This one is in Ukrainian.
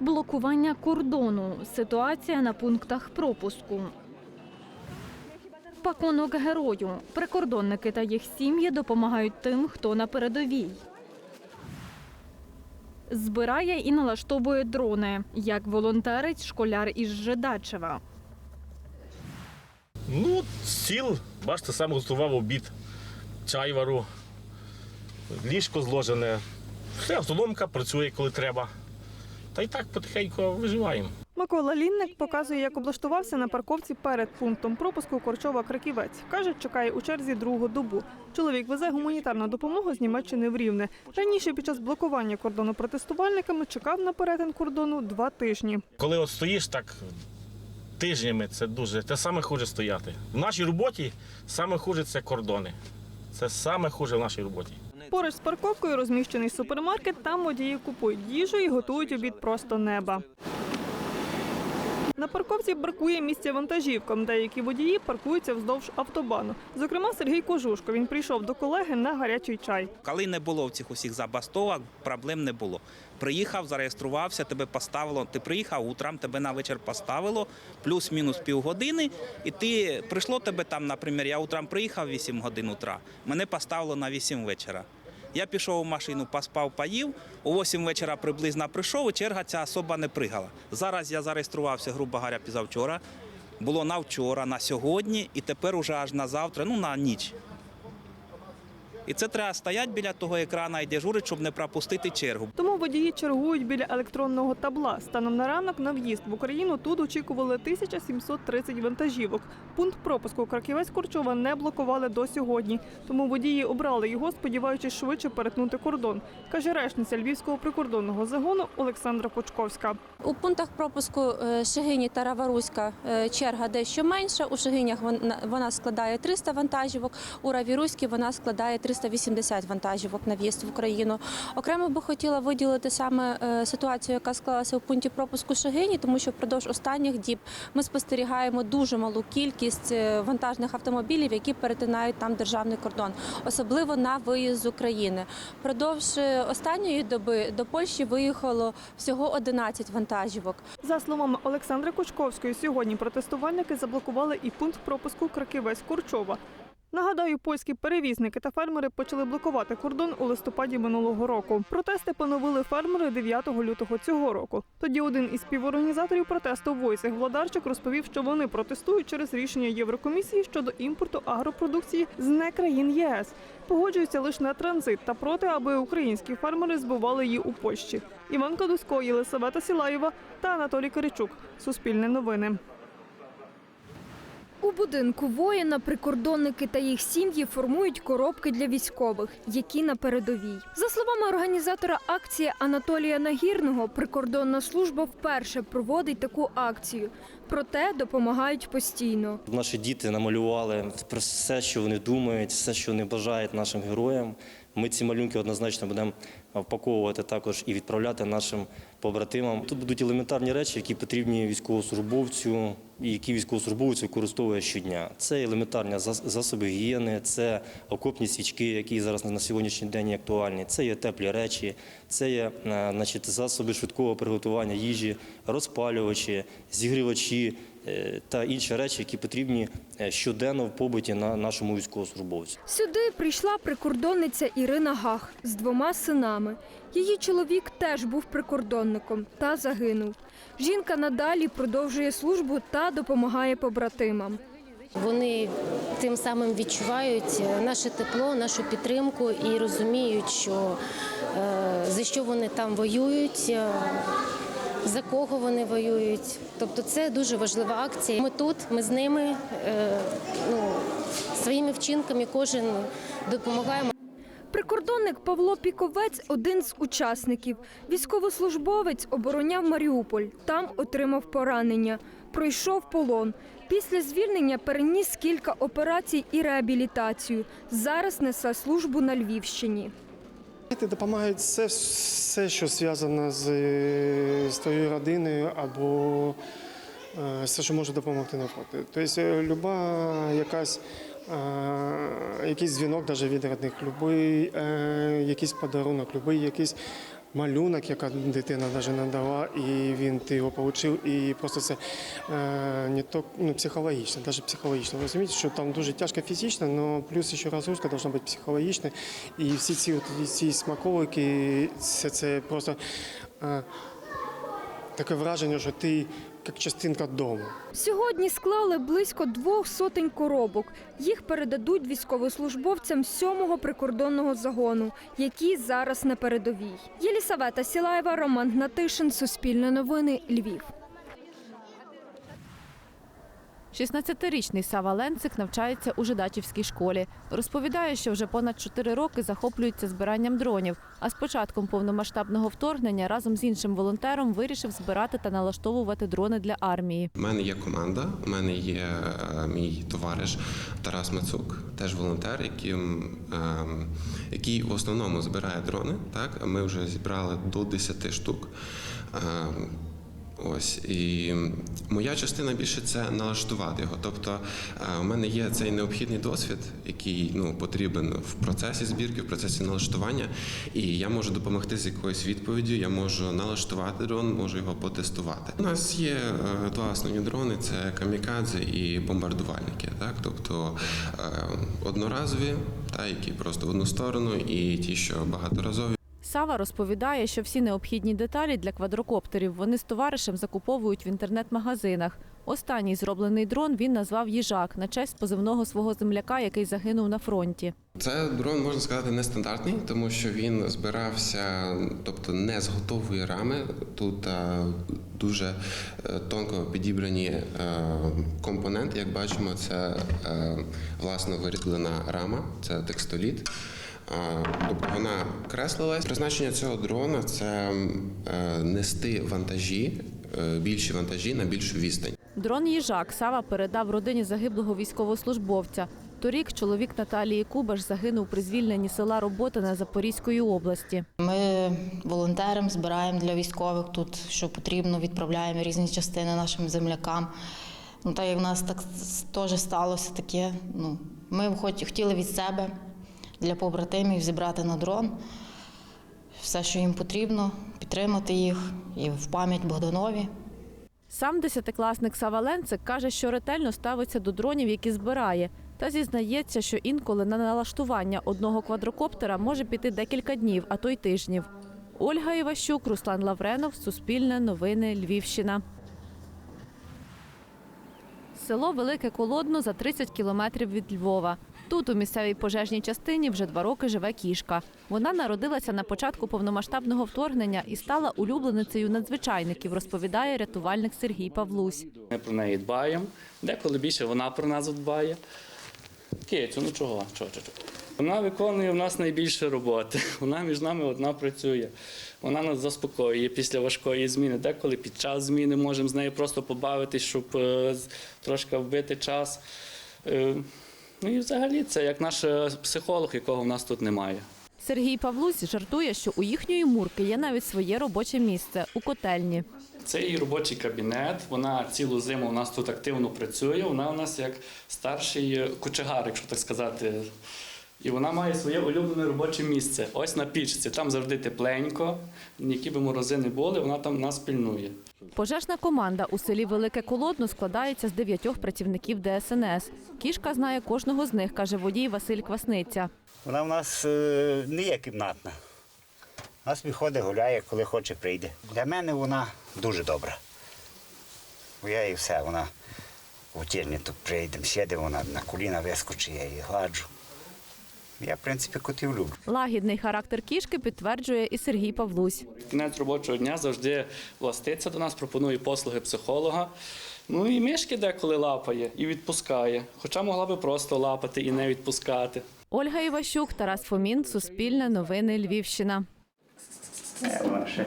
Блокування кордону. Ситуація на пунктах пропуску. Пакунок герою. Прикордонники та їх сім'ї допомагають тим, хто на передовій. Збирає і налаштовує дрони, як волонтерець школяр із Жидачева. Ну, стіл, бачите, сам готував обід, чай вару, ліжко зложене. Все, автономка працює, коли треба. Та й так потихеньку виживаємо. Микола Лінник показує, як облаштувався на парковці перед пунктом пропуску Корчова Краківець. Каже, чекає у черзі другу добу. Чоловік везе гуманітарну допомогу з Німеччини в Рівне. Раніше під час блокування кордону протестувальниками чекав на перетин кордону два тижні. Коли от стоїш так тижнями, це дуже. Це саме хуже стояти. В нашій роботі саме хуже це кордони. Це саме хуже в нашій роботі. Поруч з парковкою розміщений супермаркет. Там водії купують їжу і готують обід просто неба. На парковці бракує місця вантажівкам. Деякі водії паркуються вздовж автобану. Зокрема, Сергій Кожушко. Він прийшов до колеги на гарячий чай. Коли не було в цих усіх забастовок, проблем не було. Приїхав, зареєструвався, тебе поставило. Ти приїхав утром, тебе на вечір поставило, плюс-мінус півгодини. І ти прийшло тебе там, наприклад, я утром приїхав 8 годин утра, мене поставило на 8 вечора. Я пішов у машину, поспав, поїв. О 8 вечора приблизно прийшов, черга ця особа не пригала. Зараз я зареєструвався, грубо говоря, пізавчора. Було на вчора, на сьогодні, і тепер уже аж на завтра, ну на ніч. І це треба стояти біля того екрана і дежурити, щоб не пропустити чергу. Тому водії чергують біля електронного табла. Станом на ранок на в'їзд в Україну тут очікували 1730 вантажівок. Пункт пропуску Краківець Корчова не блокували до сьогодні. Тому водії обрали його, сподіваючись швидше перетнути кордон, каже речниця Львівського прикордонного загону Олександра Почковська. У пунктах пропуску е, Шигині та Раваруська е, черга дещо менша. У Шигинях вон- вона складає 300 вантажівок, у Равіруській вона складає 380 вантажівок на в'їзд в Україну. Окремо би хотіла виділити саме е, ситуацію, яка склалася у пункті пропуску Шигині, тому що впродовж останніх діб ми спостерігаємо дуже малу кількість е, вантажних автомобілів, які перетинають там державний кордон, особливо на виїзд з України. Продовж е, останньої доби до Польщі виїхало всього 11 вантажівок. За словами Олександри Кучковської, сьогодні протестувальники заблокували і пункт пропуску Краківець Корчова. Нагадаю, польські перевізники та фермери почали блокувати кордон у листопаді минулого року. Протести поновили фермери 9 лютого цього року. Тоді один із співорганізаторів протесту Войцех Владарчик розповів, що вони протестують через рішення Єврокомісії щодо імпорту агропродукції з не країн ЄС. Погоджуються лише на транзит та проти, аби українські фермери збували її у Польщі. Іван Кадусько, Єлисавета Сілаєва та Анатолій Киричук. Суспільне новини. У будинку воїна прикордонники та їх сім'ї формують коробки для військових, які на передовій. За словами організатора акції Анатолія Нагірного, прикордонна служба вперше проводить таку акцію, проте допомагають постійно. Наші діти намалювали про все, що вони думають, все, що вони бажають нашим героям. Ми ці малюнки однозначно будемо впаковувати також і відправляти нашим побратимам. Тут будуть елементарні речі, які потрібні військовослужбовцю, і які військовослужбовець використовує щодня. Це елементарні засоби гігієни, це окопні свічки, які зараз на сьогоднішній день актуальні. Це є теплі речі, це є е, значить, засоби швидкого приготування їжі, розпалювачі, зігрівачі та інші речі, які потрібні е, щоденно в побуті на нашому військовослужбовцю. Сюди прийшла прикордонниця Ірина Гах з двома синами. Її чоловік теж був прикордонником та загинув. Жінка надалі продовжує службу та допомагає побратимам. Вони тим самим відчувають наше тепло, нашу підтримку і розуміють, що е, за що вони там воюють, е, за кого вони воюють. Тобто це дуже важлива акція. Ми тут, ми з ними е, ну, своїми вчинками кожен допомагаємо. Прикордонник Павло Піковець один з учасників. Військовослужбовець обороняв Маріуполь. Там отримав поранення. Пройшов полон. Після звільнення переніс кілька операцій і реабілітацію. Зараз несе службу на Львівщині. Знаєте, Допомагають все, все що зв'язано з, з твоєю родиною або е, все, що може допомогти навпроти. Тобто, е, люба якась, е, якийсь дзвінок навіть від родних, любий, якийсь подарунок, любий якийсь малюнок, яка дитина навіть надала, і він ти його отримав, і просто це е, не то ну, психологічно, навіть психологічно. Розумієте, що там дуже тяжко фізично, але плюс ще розгрузка повинна бути психологічна. І всі ці, от, ці смаколики, це, це просто е, таке враження, що ти як частинка дому. Сьогодні склали близько двох сотень коробок. Їх передадуть військовослужбовцям сьомого прикордонного загону, які зараз на передовій. Єлісавета Сілаєва, Роман Гнатишин, Суспільне новини, Львів. 16-річний Сава Ленцик навчається у Жидачівській школі. Розповідає, що вже понад 4 роки захоплюється збиранням дронів. А з початком повномасштабного вторгнення разом з іншим волонтером вирішив збирати та налаштовувати дрони для армії. У мене є команда, у мене є е, мій товариш Тарас Мацук, теж волонтер, яким, ем, який в основному збирає дрони. Так, ми вже зібрали до 10 штук. Ось і моя частина більше це налаштувати його. Тобто е, у мене є цей необхідний досвід, який ну потрібен в процесі збірки, в процесі налаштування, і я можу допомогти з якоюсь відповіддю. Я можу налаштувати дрон, можу його потестувати. У нас є е, два основні дрони: це камікадзе і бомбардувальники. Так, тобто е, одноразові, та які просто в одну сторону, і ті, що багаторазові. Сава розповідає, що всі необхідні деталі для квадрокоптерів вони з товаришем закуповують в інтернет-магазинах. Останній зроблений дрон він назвав їжак на честь позивного свого земляка, який загинув на фронті. Це дрон можна сказати нестандартний, тому що він збирався, тобто не з готової рами. Тут е, дуже е, тонко підібрані е, компоненти. Як бачимо, це власно виріблена рама, це текстоліт. Тобто вона креслилась. Призначення цього дрона це е, нести вантажі, е, більші вантажі на більшу відстань. Дрон їжак Сава передав родині загиблого військовослужбовця. Торік чоловік Наталії Кубаш загинув при звільненні села Роботине Запорізької області. Ми волонтерам збираємо для військових тут, що потрібно, відправляємо різні частини нашим землякам. Ну, так як в нас так теж сталося таке. Ну, ми хоч хотіли від себе для побратимів зібрати на дрон все, що їм потрібно, підтримати їх і в пам'ять Богданові. Сам десятикласник Сава Ленцик каже, що ретельно ставиться до дронів, які збирає, та зізнається, що інколи на налаштування одного квадрокоптера може піти декілька днів, а то й тижнів. Ольга Іващук, Руслан Лавренов, Суспільне, Новини, Львівщина. Село Велике Колодно за 30 кілометрів від Львова. Тут, у місцевій пожежній частині, вже два роки живе кішка. Вона народилася на початку повномасштабного вторгнення і стала улюбленицею надзвичайників, розповідає рятувальник Сергій Павлусь. Ми про неї дбаємо. Деколи більше вона про нас дбає. Кицю, ну чого? чого, чого? Вона виконує в нас найбільше роботи. Вона між нами одна працює. Вона нас заспокоює після важкої зміни. Деколи під час зміни можемо з нею просто побавитись, щоб е, трошки вбити час. Ну і взагалі це як наш е, психолог, якого в нас тут немає. Сергій Павлусь жартує, що у їхньої мурки є навіть своє робоче місце у котельні. Це її робочий кабінет. Вона цілу зиму у нас тут активно працює. Вона у нас як старший е, кочегар, якщо так сказати. І вона має своє улюблене робоче місце. Ось на пічці. Там завжди тепленько. Які би морози не були, вона там нас пильнує. Пожежна команда у селі Велике Колодно складається з дев'ятьох працівників ДСНС. Кішка знає кожного з них, каже водій Василь Квасниця. Вона в нас е, не є кімнатна. У нас виходить, гуляє, коли хоче, прийде. Для мене вона дуже добра. Бо я і все, вона в тірні тут прийде, сіде, вона на коліна вискочить, я її гладжу. Я, в принципі, котів люблю. Лагідний характер кішки підтверджує і Сергій Павлусь. Кінець робочого дня завжди властиться до нас, пропонує послуги психолога. Ну і мишки деколи лапає і відпускає. Хоча могла би просто лапати і не відпускати. Ольга Іващук, Тарас Фомін, Суспільне, Новини, Львівщина. Е,